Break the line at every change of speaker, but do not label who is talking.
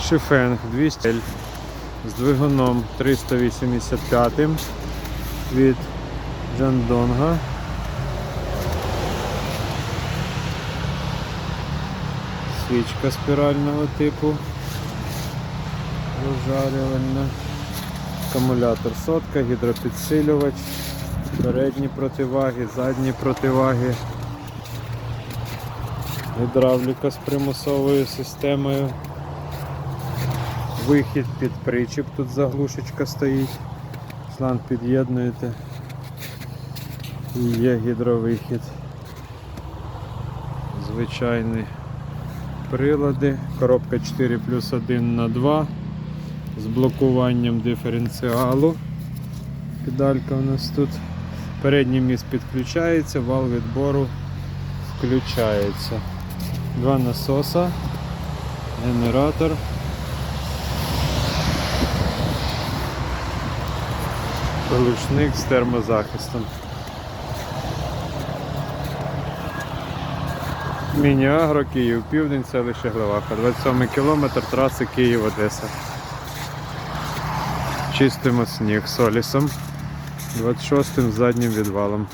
Шифенг 200 L з двигуном 385 від Джандонга. Свічка спірального типу. Розжарювальна. Акумулятор сотка, гідропідсилювач, передні противаги, задні противаги. Гідравліка з примусовою системою. Вихід під причіп, тут заглушечка стоїть. Шланг під'єднуєте. І є гідровихід. Звичайний прилади. Коробка 4 плюс 1 на 2 з блокуванням диференціалу. Педалька у нас тут. Передній міст підключається, вал відбору включається. Два насоса, генератор. Глушник з термозахистом. Міні-агро, Київ, Південь, селище Главаха. 27 кілометр траси Київ-Одеса. Чистимо сніг солісом. 26 заднім відвалом.